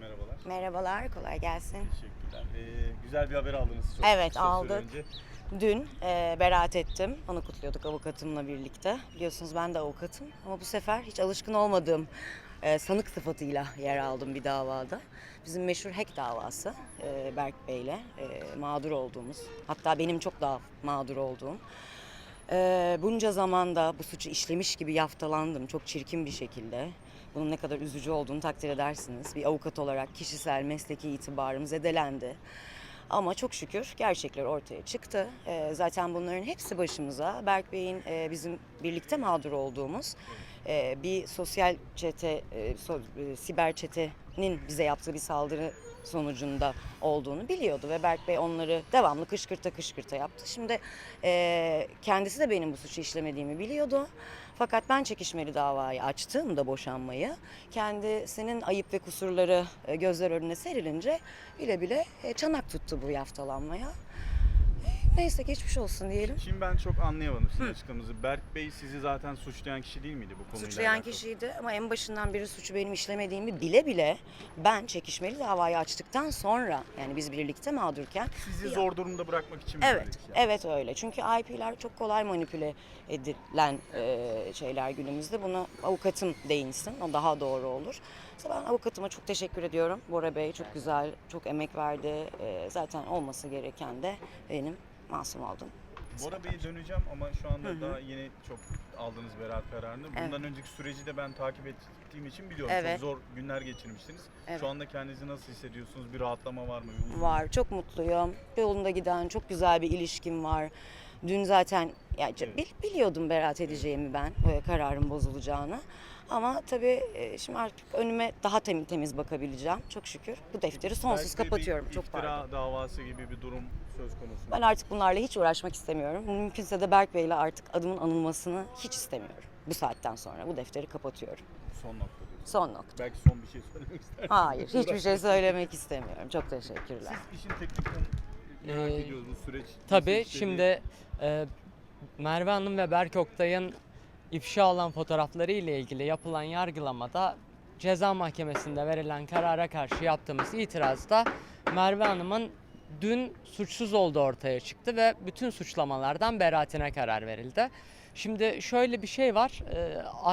merhabalar. Merhabalar, kolay gelsin. Teşekkürler. Ee, güzel bir haber aldınız. Çok Evet, kısa süre aldık. Önce. Dün e, beraat ettim. Onu kutluyorduk avukatımla birlikte. Biliyorsunuz ben de avukatım ama bu sefer hiç alışkın olmadığım e, sanık sıfatıyla yer aldım bir davada. Bizim meşhur hack davası e, Berk Bey'le e, mağdur olduğumuz, hatta benim çok daha mağdur olduğum. E, bunca zamanda bu suçu işlemiş gibi yaftalandım çok çirkin bir şekilde. Bunun ne kadar üzücü olduğunu takdir edersiniz. Bir avukat olarak kişisel mesleki itibarım zedelendi. Ama çok şükür gerçekler ortaya çıktı. Ee, zaten bunların hepsi başımıza. Berk Bey'in e, bizim birlikte mağdur olduğumuz e, bir sosyal çete, e, so- e, siber çetenin bize yaptığı bir saldırı sonucunda olduğunu biliyordu ve Berk Bey onları devamlı kışkırta kışkırta yaptı. Şimdi e, kendisi de benim bu suçu işlemediğimi biliyordu. Fakat ben çekişmeli davayı açtığımda boşanmayı kendisinin ayıp ve kusurları e, gözler önüne serilince bile bile e, çanak tuttu bu yaftalanmaya. Neyse geçmiş olsun diyelim. Şimdi ben çok anlayamadım sizin açıklamanızı. Berk Bey sizi zaten suçlayan kişi değil miydi bu konuyla Suçlayan alakalı? kişiydi ama en başından beri suçu benim işlemediğimi bile bile ben çekişmeli davayı açtıktan sonra yani biz birlikte mağdurken Sizi Ya- zor durumda bırakmak için mi Evet, şey? evet öyle. Çünkü IP'ler çok kolay manipüle edilen e, şeyler günümüzde. Bunu avukatım değinsin, o daha doğru olur. İşte ben avukatıma çok teşekkür ediyorum. Bora Bey çok güzel, çok emek verdi. E, zaten olması gereken de benim masum oldum. Bora Bey'e döneceğim ama şu anda daha yeni çok aldığınız beraat kararını. Bundan önceki süreci de ben takip ettiğim için biliyorum. Evet. Çok zor günler geçirmiştiniz. Evet. Şu anda kendinizi nasıl hissediyorsunuz? Bir rahatlama var mı? Bir Var, çok mutluyum. Yolunda giden çok güzel bir ilişkim var. Dün zaten ya, Evet. bil- biliyordum beraat edeceğimi ben, e, kararın bozulacağını. Ama tabii e, şimdi artık önüme daha temiz temiz bakabileceğim çok şükür. Bu defteri sonsuz Belki bir kapatıyorum. Çok iftira pardon. davası gibi bir durum söz konusu. Ben artık bunlarla hiç uğraşmak istemiyorum. Mümkünse de Berk Bey'le artık adımın anılmasını hiç istemiyorum. Bu saatten sonra bu defteri kapatıyorum. Son nokta. Son nokta. Belki son bir şey söylemek istersiniz. Hayır, hiçbir şey söylemek istemiyorum. Çok teşekkürler. Siz işin teknik merak Ee, ediyoruz bu süreç. Tabii şimdi e, Merve Hanım ve Berk Oktay'ın ifşa olan fotoğrafları ile ilgili yapılan yargılamada ceza mahkemesinde verilen karara karşı yaptığımız itirazda Merve Hanım'ın dün suçsuz olduğu ortaya çıktı ve bütün suçlamalardan beraatine karar verildi. Şimdi şöyle bir şey var,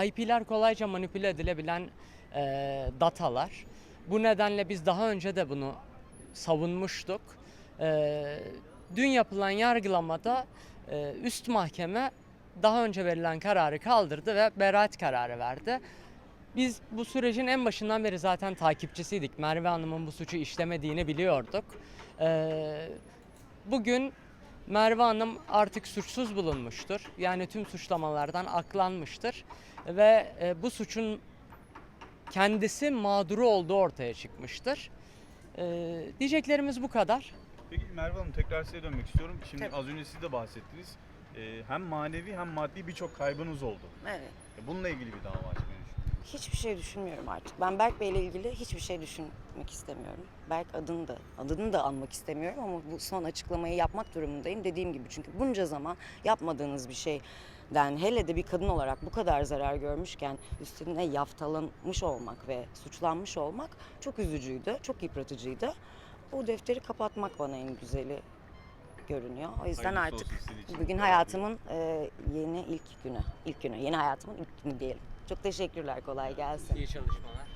e, IP'ler kolayca manipüle edilebilen e, datalar. Bu nedenle biz daha önce de bunu savunmuştuk. E, dün yapılan yargılamada üst mahkeme daha önce verilen kararı kaldırdı ve beraat kararı verdi. Biz bu sürecin en başından beri zaten takipçisiydik. Merve Hanım'ın bu suçu işlemediğini biliyorduk. Ee, bugün Merve Hanım artık suçsuz bulunmuştur. Yani tüm suçlamalardan aklanmıştır. Ve e, bu suçun kendisi mağduru olduğu ortaya çıkmıştır. Diyeceklerimiz bu kadar. Peki Merve Hanım tekrar size dönmek istiyorum. Şimdi Tabii. az önce siz de bahsettiniz. Ee, hem manevi hem maddi birçok kaybınız oldu. Evet. E, Bununla ilgili bir dava açmayı düşünüyorum. Hiçbir şey düşünmüyorum artık. Ben Berk Bey'le ilgili hiçbir şey düşünmek istemiyorum. Berk adını da adını da anmak istemiyorum ama bu son açıklamayı yapmak durumundayım. Dediğim gibi çünkü bunca zaman yapmadığınız bir şeyden hele de bir kadın olarak bu kadar zarar görmüşken üstüne yaftalanmış olmak ve suçlanmış olmak çok üzücüydü, çok yıpratıcıydı. Bu defteri kapatmak bana en güzeli görünüyor. O yüzden Hayırlısı artık olsun sizin için. bugün hayatımın e, yeni ilk günü, ilk günü, yeni hayatımın ilk günü diyelim. Çok teşekkürler, kolay gelsin. İyi çalışmalar.